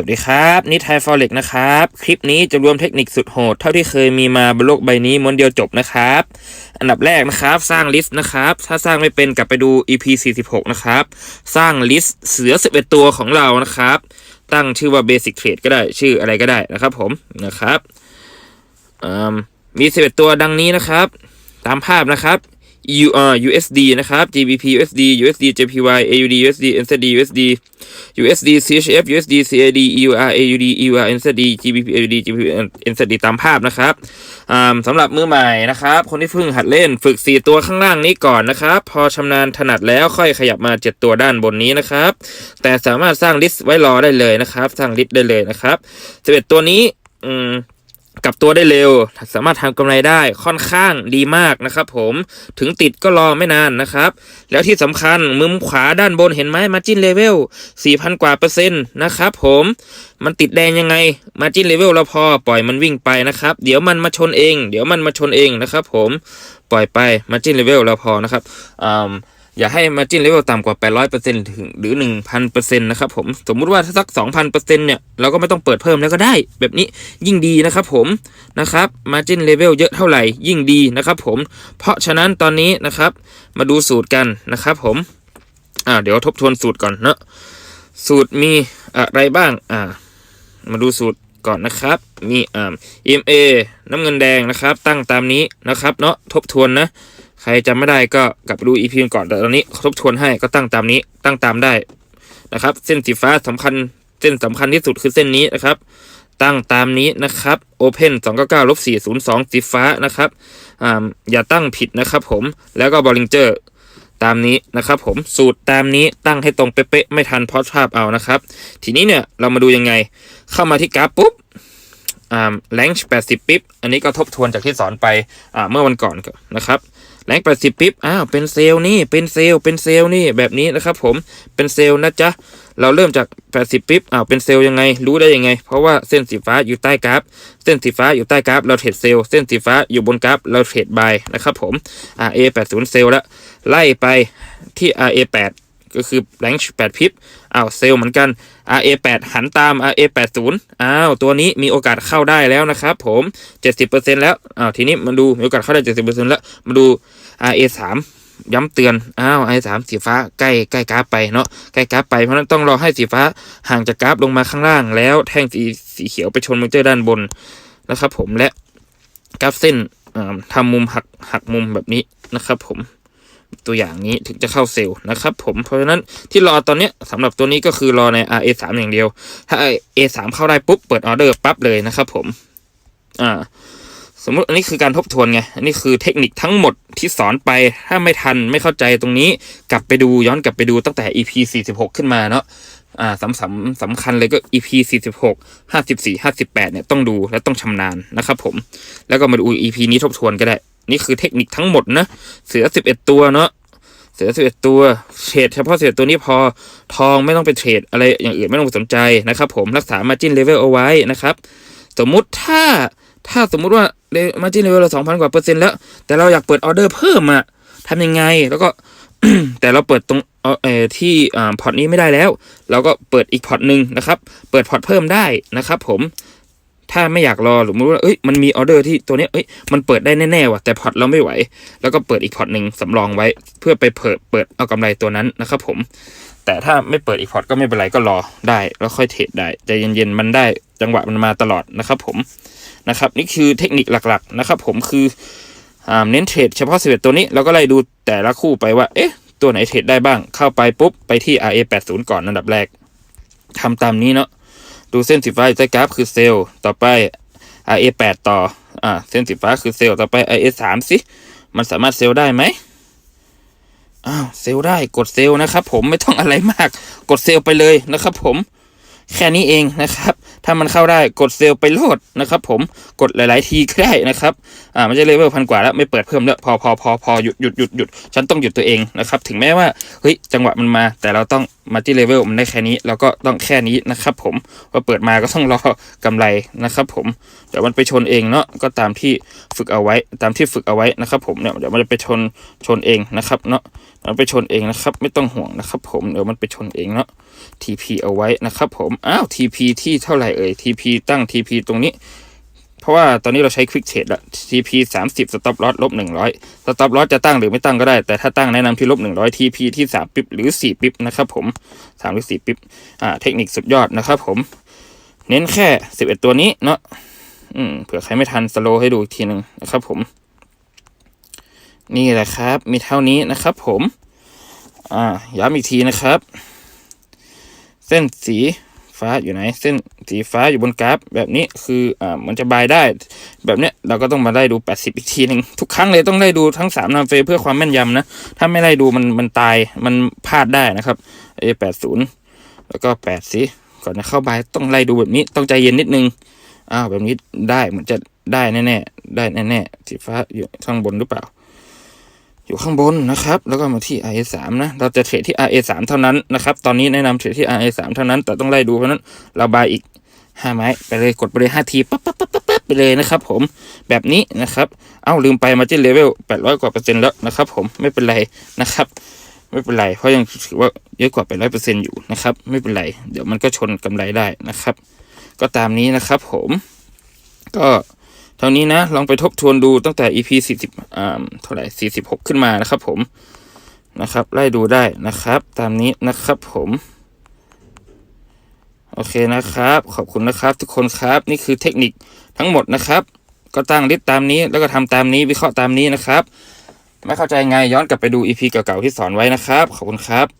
วัสดีครับนิทายฟอเร็กนะครับ คลิปนี้จะรวมเทคนิคสุดโหด เท่าที่เคยมีมาบนโลกใบนี้ม้วนเดียวจบนะครับ อันดับแรกนะครับ สร้างลิสต์นะครับ ถ้าสร้างไม่เป็นกลับไปดู EP 46 นะครับ สร้างลิสต์เสือ 11 ตัวของเรานะครับ ตั้งชื่อว่า Basic Trade ก็ได้ชื่ออะไรก็ได้นะครับผมนะครับมี 11 ตัวดังนี้นะครับ ตามภาพนะครับ U uh, USD นะครับ GBP USD USD JPY AUD USD NZD USD USD CHF USD CAD EUR AUD EUR NZD GBP AUD GBP NZD ตามภาพนะครับอ่าสำหรับมือใหม่นะครับ คนที่เพิ่งหัดเล่นฝึก 4 ตัวข้างล่างนี้ก่อนนะครับ พอชำนาญถนัดแล้วค่อยขยับมา 7 ตัวด้านบนนี้นะครับ แต่สามารถสร้างลิสต์ไว้รอได้เลยนะครับ สร้างลิสต์ได้เลยนะครับ11ตัวนี้อืม กลับตัวได้เร็ว สามารถทำกำไรได้ค่อนข้างดีมากนะครับผมถึงติดก็รอไม่นานนะครับ แล้วที่สำคัญมุมขวาด้านบนเห็นไหมมาจินเลเวล4,000 กว่าเปอร์เซ็นต์นะครับผมมันติดแดงยังไงมาจินเลเวลเราพอปล่อยมันวิ่งไปนะครับ เดี๋ยวมันมาชนเอง เดี๋ยวมันมาชนเองนะครับผมปล่อยไปมาจินเลเวลเราพอนะครับอ่า อย่าให้ margin level ต่ำกว่า 800%ถึงหรือ 1,000%นะครับผมสมมุติว่าถ้าสัก 2,000%เนี่ยเราก็ไม่ต้องเปิดเพิ่มแล้วก็ได้ แบบนี้ยิ่งดีนะครับผมนะครับ margin level เยอะเท่าไหร่ยิ่งดีนะครับผมเพราะฉะนั้นตอนนี้นะครับมาดูสูตรกันนะครับผมอ่าเดี๋ยวทบทวนสูตรก่อนเนาะสูตรมีอะไรบ้างอ่ามาดูสูตรก่อนนะครับ มีอ่า EMA น้ำเงินแดงนะครับ ตั้งตามนี้นะครับ เนาะทบทวนนะ ใครจำไม่ได้ก็กลับไปดู EP ก่อนแต่ตอนนี้ทบทวนให้ก็ตั้งตามนี้ตั้งตามได้นะครับ เส้นสีฟ้าสำคัญเส้นสำคัญที่สุดคือเส้นนี้นะครับ ตั้งตามนี้นะครับ Open 299ลบ402 สีฟ้านะครับอ่าอย่าตั้งผิดนะครับผมแล้วก็ Bollinger ตามนี้นะครับผมสูตรตามนี้ตั้งให้ตรงเป๊ะๆไม่ทันพอดภาพเอานะครับ ทีนี้เนี่ยเรามาดูยังไง เข้ามาที่กราฟปุ๊บ อ่าแรงแปดสิบปิ๊บอันนี้ก็ทบทวนจากที่สอนไปอ่าเมื่อวันก่อนนะครับแรงแปดสิบปิ๊บอ้าวเป็นเซลล์นี่เป็นเซลล์เป็นเซลล์นี่แบบนี้นะครับ ผมเป็นเซลล์นะจ๊ะเราเริ่มจาก 80 ปิ๊บอ้าวเป็นเซลล์ยังไง รู้ได้ยังไง เพราะว่าเส้นสีฟ้าอยู่ใต้กราฟ เส้นสีฟ้าอยู่ใต้กราฟ เราเทรดเซลล์ เส้นสีฟ้าอยู่บนกราฟ เราเทรดบายนะครับผมอ่า A80 เซลล์ละ ไล่ไปที่ RA8 ก็คือแรงแปดพิบ อ้าวเซล์เหมือนกัน RA8 หันตาม RA80 อ้าวตัวนี้มีโอกาสเข้าได้แล้วนะครับผม 70%แล้วอ้าวทีนี้มาดูมีโอกาสเข้าได้ 70%แล้วมาดู RA3 ย้ำเตือน อ้าว RA3 สีฟ้าใกล้ใกล้กราฟไปเนาะ ใกล้กราฟไป เพราะนั้นต้องรอให้สีฟ้าห่างจากกราฟลงมาข้างล่าง แล้วแท่งสีสีเขียวไปชนมอนเจอร์ด้านบนนะครับผม และกราฟเส้นทำมุมหักหักมุมแบบนี้นะครับผม ตัวอย่างนี้ถึงจะเข้าเซลล์นะครับผมเพราะฉะนั้นที่รอตอนนี้สำหรับตัวนี้ก็คือรอใน RA3 อย่างเดียว ถ้า A3 เข้าได้ปุ๊บเปิดออเดอร์ปั๊บเลยนะครับผมอ่าสมมติอันนี้คือการทบทวนไง อันนี้คือเทคนิคทั้งหมดที่สอนไปถ้าไม่ทันไม่เข้าใจตรงนี้ กลับไปดูย้อนกลับไปดูตั้งแต่ EP 46 ขึ้นมาเนาะอ่าสำสำสำคัญเลยก็ EP 46 54 58เนี่ยต้องดูและต้องชำนาญนะครับผมแล้วก็มาดู EP นี้ทบทวนก็ได้ นี่คือเทคนิคทั้งหมดนะ เสือ11ตัวเนาะเสือ11ตัวเทรดเฉพาะเสือตัวนี้พอทองไม่ต้องไปเทรดอะไรอย่างอื่นไม่ต้องสนใจนะครับ ผมรักษา margin level เอาไว้นะครับ สมมุติถ้าถ้าสมมุติว่ามาจินเลเวลเราสองพันกว่าเปอร์เซ็นต์แล้วแต่เราอยากเปิดออเดอร์เพิ่มอะทำยังไงแล้วก็แต่เราเปิดตรงเอ่อที่อ่าพอร์ตนี้ไม่ได้แล้ว เราก็เปิดอีกพอร์ตหนึ่งนะครับ เปิดพอร์ตเพิ่มได้นะครับ ผม ถ้าไม่อยากรอหรือมู้ว่าเอ้ยมันมีออเดอร์ที่ตัวนี้เอ้ยมันเปิดได้แน่ๆว่ะแต่พอร์ตเราไม่ไหว แล้วก็เปิดอีกพอร์ตหนึ่งสำรองไว้ เพื่อไปเปิดเปิดเอากำไรตัวนั้นนะครับผมแต่ถ้าไม่เปิดอีกพอร์ตก็ไม่เป็นไรก็รอได้ แล้วค่อยเทรดได้ใจเย็นๆมันได้จังหวะมันมาตลอดนะครับผมนะครับ นี่คือเทคนิคหลักๆนะครับ ผมคืออเน้นเทรดเฉพาะ11ตัวนี้เราก็ไล่ดูแต่ละคู่ไปว่าเอ๊ะตัวไหนเทรดได้บ้างเข้าไปปุ๊บไปที่ RA80 ก่อนอันดับแรกทำตามนี้เนาะ ดูเส้นสีฟ้าอยู่ใต้กราฟคือเซลล์ต่อไป RA8 ต่ออ่าเส้นสีฟ้าคือเซลล์ต่อไป RA3 สิมันสามารถเซลล์ได้ไหมอ้าวเซลล์ได้กดเซลล์นะครับ ผมไม่ต้องอะไรมาก กดเซลล์ไปเลยนะครับ ผม แค่นี้เองนะครับ ถ้ามันเข้าได้กดเซลล์ไปโหลดนะครับผมกดหลาย ๆ ทีก็ได้นะครับอ่าไม่ใช่เลเวลพันกว่าแล้วไม่เปิดเพิ่มแล้วพอพอพอพอหยุดหยุดหยุดหยุดฉันต้องหยุดตัวเองนะครับถึงแม้ว่าเฮ้ยจังหวะมันมา แต่เราต้องมาที่เลเวลมันได้แค่นี้เราก็ต้องแค่นี้นะครับผมว่าเปิดมาก็ต้องรอกำไรนะครับผมเดี๋ยวมันไปชนเองเนาะก็ตามที่ฝึกเอาไว้ ตามที่ฝึกเอาไว้นะครับผมเนี่ยเดี๋ยวมันจะไปชนชนเองนะครับเนาะมันไปชนเองนะครับ ไม่ต้องห่วงนะครับ ผมเดี๋ยวมันไปชนเองเนาะ TP เอาไว้นะครับผมอ้าว TP ที่เท่าไหร่เอ่ย TP ตั้ง TP ตรงนี้ เพราะว่าตอนนี้เราใช้ Quick Trade ละ TP 30 Stop Loss ลบ100 Stop Loss จะตั้งหรือไม่ตั้งก็ได้ แต่ถ้าตั้งแนะนำที่ลบ100 TP ที่ 3 ปิ๊บหรือ 4 ปิ๊บนะครับผม 3 หรือ 4 ปิ๊บอ่าเทคนิคสุดยอดนะครับผม เน้นแค่ 11 ตัวนี้เนาะอืมเผื่อใครไม่ทันสโลให้ดูอีกทีหนึ่งนะครับผม นี่แหละครับ มีเท่านี้นะครับผม อ่าย้ำอีกทีนะครับ เส้นสี ฟ้าอยู่ไหน เส้นสีฟ้าอยู่บนกราฟ แบบนี้คืออ่ามันจะบายได้ แบบเนี้ยเราก็ต้องมาไล่ดู 80 อีกทีหนึ่งทุกครั้งเลยต้องไล่ดูทั้ง3นาเฟเพื่อความแม่นยำนะ ถ้าไม่ไล่ดูมันมันตายมันพลาดได้นะครับ A 8 0 แล้วก็8สิก่อนจะเข้าบายต้องไล่ดูแบบนี้ต้องใจเย็นนิดนึงอ้าวแบบนี้ได้เหมือนจะได้แน่ๆได้แน่ๆสีฟ้าอยู่ข้างบนหรือเปล่า อยู่ข้างบนนะครับ แล้วก็มาที่ RA 3นะ เราจะเทรดที่ RA 3เท่านั้นนะครับ ตอนนี้แนะนำเทรดที่ RA 3เท่านั้น แต่ต้องไล่ดูเพราะนั้น เราบายอีก5ไม้ไปเลยกดไปเลย5ทีปั๊บปั๊บปั๊บปั๊บปั๊บไปเลยนะครับผมแบบนี้นะครับ เอ้าลืมไปมาที่เลเวล800กว่าเปอร์เซ็นต์แล้วนะครับผมไม่เป็นไรนะครับ ไม่เป็นไร เพราะยังถือว่าเยอะกว่าไปร้อยเปอร์เซ็นต์อยู่นะครับ ไม่เป็นไร เดี๋ยวมันก็ชนกำไรได้นะครับ ก็ตามนี้นะครับผมก็ เท่านี้นะ ลองไปทบทวนดูตั้งแต่ EP สี่สิบอ่าเท่าไหร่สี่สิบหกขึ้นมานะครับผมนะครับ ไล่ดูได้นะครับ ตามนี้นะครับผมโอเคนะครับ ขอบคุณนะครับ ทุกคนครับ นี่คือเทคนิคทั้งหมดนะครับ ก็ตั้งลิสต์ตามนี้แล้วก็ทำตามนี้วิเคราะห์ตามนี้นะครับ ไม่เข้าใจไงย้อนกลับไปดู EP เก่าๆที่สอนไว้นะครับ ขอบคุณครับ